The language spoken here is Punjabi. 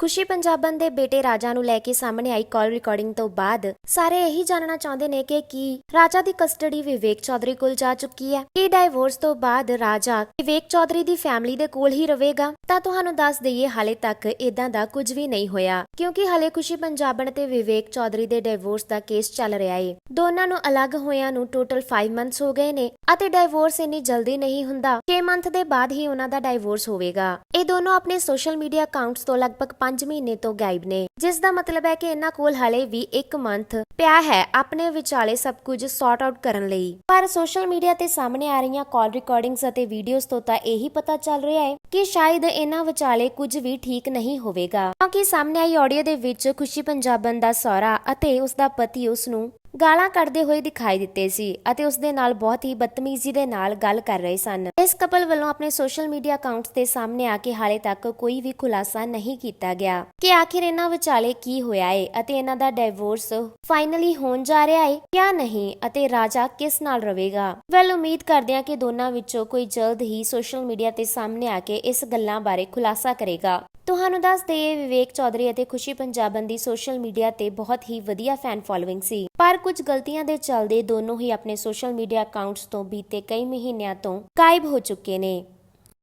ਖੁਸ਼ੀ ਪੰਜਾਬਨ ਦੇ ਬੇਟੇ ਰਾਜਾ ਨੂੰ ਲੈ ਕੇ ਸਾਹਮਣੇ ਆਈ ਕਾਲ ਰਿਕਾਰਡਿੰਗ ਤੋਂ ਬਾਅਦ, ਸਾਰੇ ਇਹੀ ਜਾਣਨਾ ਚਾਹੁੰਦੇ ਨੇ ਕਿ ਕੀ ਰਾਜਾ ਦੀ ਕਸਟਡੀ ਵਿਵੇਕ ਚੌਧਰੀ ਕੋਲ ਜਾ ਚੁੱਕੀ ਹੈ। ਕੀ ਡਾਈਵੋਰਸ ਤੋਂ ਬਾਅਦ ਰਾਜਾ ਵਿਵੇਕ ਚੌਧਰੀ ਦੀ ਫੈਮਿਲੀ ਦੇ ਕੋਲ ਹੀ ਰਹੇਗਾ। ਤਾਂ ਤੁਹਾਨੂੰ ਦੱਸ ਦਈਏ, ਹਾਲੇ ਤੱਕ ਇਦਾਂ ਦਾ ਕੁਝ ਵੀ ਨਹੀਂ ਹੋਇਆ, ਕਿਉਂਕਿ ਹਾਲੇ ਖੁਸ਼ੀ ਪੰਜਾਬਨ ਤੇ ਵਿਵੇਕ ਚੌਧਰੀ ਦੇ ਡਾਈਵੋਰਸ ਦਾ ਕੇਸ ਚੱਲ ਰਿਹਾ ਏ। ਦੋਨਾਂ ਨੂੰ ਅਲੱਗ ਹੋਇਆਂ ਨੂੰ ਟੋਟਲ 5 ਮੰਥਸ ਹੋ ਗਏ ਨੇ ਅਤੇ ਡਾਈਵੋਰਸ ਇੰਨੀ ਜਲਦੀ ਨਹੀਂ ਹੁੰਦਾ। 6 ਮੰਥ ਦੇ ਬਾਅਦ ਹੀ ਉਹਨਾਂ ਦਾ ਡਾਈਵੋਰਸ ਹੋਵੇਗਾ। ਇਹ ਦੋਨੋਂ ਆਪਣੇ ਸੋਸ਼ਲ ਮੀਡੀਆ ਅਕਾਊਂਟਸ ਤੋਂ ਲਗਭਗ 5 ਮਹੀਨੇ ਤੋਂ ਗਾਇਬ ਨੇ, ਜਿਸ ਦਾ ਮਤਲਬ ਹੈ ਕਿ ਇਹਨਾਂ ਕੋਲ ਹਲੇ ਵੀ 1 ਮੰਥ ਪਿਆ ਹੈ ਆਪਣੇ ਵਿਚਾਲੇ ਸਭ ਕੁਝ ਸੌਰਟ ਆਊਟ ਕਰਨ ਲਈ। ਪਰ ਸੋਸ਼ਲ ਮੀਡੀਆ ਤੇ ਸਾਹਮਣੇ ਆ ਰਹੀਆਂ ਕਾਲ ਰਿਕਾਰਡਿੰਗਸ ਅਤੇ ਵੀਡੀਓਜ਼ ਤੋਂ ਤਾਂ ਇਹੀ ਪਤਾ ਚੱਲ ਰਿਹਾ ਹੈ ਕਿ ਸ਼ਾਇਦ ਇਹਨਾਂ ਵਿਚਾਲੇ ਕੁਝ ਵੀ ਠੀਕ ਨਹੀਂ ਹੋਵੇਗਾ। ਕਿਉਂਕਿ ਸਾਹਮਣੇ ਆਈ ਆਡੀਓ ਦੇ ਵਿੱਚ ਖੁਸ਼ੀ ਪੰਜਾਬਨ ਦਾ ਸਹੁਰਾ ਅਤੇ ਉਸ ਦਾ ਪਤੀ ਉਸ ਨੂੰ ਗਾਲਾਂ ਕੱਢਦੇ ਹੋਏ ਦਿਖਾਈ ਦਿੱਤੇ ਸੀ ਅਤੇ ਉਸ ਦੇ ਨਾਲ ਬਹੁਤ ਹੀ ਬਦਤਮੀਜ਼ੀ ਦੇ ਨਾਲ ਗੱਲ ਕਰ ਰਹੇ ਸਨ। ਇਸ ਕਪਲ ਵੱਲੋਂ ਆਪਣੇ ਸੋਸ਼ਲ ਮੀਡੀਆ ਅਕਾਊਂਟਸ ਤੇ ਸਾਹਮਣੇ ਆ ਕੇ ਹਾਲੇ ਤੱਕ ਕੋਈ ਵੀ ਖੁਲਾਸਾ ਨਹੀਂ ਕੀਤਾ ਗਿਆ ਕਿ ਆਖਿਰ ਇਹਨਾਂ ਵਿਚਾਲੇ ਕੀ ਹੋਇਆ ਏ ਅਤੇ ਇਹਨਾਂ ਦਾ ਡਾਈਵੋਰਸ ਫਾਈਨਲੀ ਹੋਣ ਜਾ ਰਿਹਾ ਏ ਜਾਂ ਨਹੀਂ ਅਤੇ ਰਾਜਾ ਕਿਸ ਨਾਲ ਰਹੇਗਾ ਵੈਲ ਉਮੀਦ ਕਰਦੇ ਹਾਂ ਕਿ ਦੋਨਾਂ ਵਿੱਚੋਂ ਕੋਈ ਜਲਦ ਹੀ ਸੋਸ਼ਲ ਮੀਡੀਆ ਤੇ ਸਾਹਮਣੇ ਆ ਕੇ ਇਸ ਗੱਲਾਂ ਬਾਰੇ ਖੁਲਾਸਾ ਕਰੇਗਾ। ਤੁਹਾਨੂੰ ਦੱਸ ਦਈਏ, ਵਿਵੇਕ ਚੌਧਰੀ ਅਤੇ ਖੁਸ਼ੀ ਪੰਜਾਬਨ ਦੀ ਸੋਸ਼ਲ ਮੀਡੀਆ ਤੇ ਬਹੁਤ ਹੀ ਵਧੀਆ ਫੈਨ ਫਾਲੋਇੰਗ ਸੀ। ਪਰ ਕੁਝ ਗਲਤੀਆਂ ਦੇ ਚੱਲਦੇ ਦੋਨੋਂ ਹੀ ਆਪਣੇ ਸੋਸ਼ਲ ਮੀਡੀਆ ਅਕਾਊਂਟਸ ਤੋਂ ਬੀਤੇ ਕਈ ਮਹੀਨਿਆਂ ਤੋਂ ਗਾਇਬ ਹੋ ਚੁੱਕੇ ਨੇ।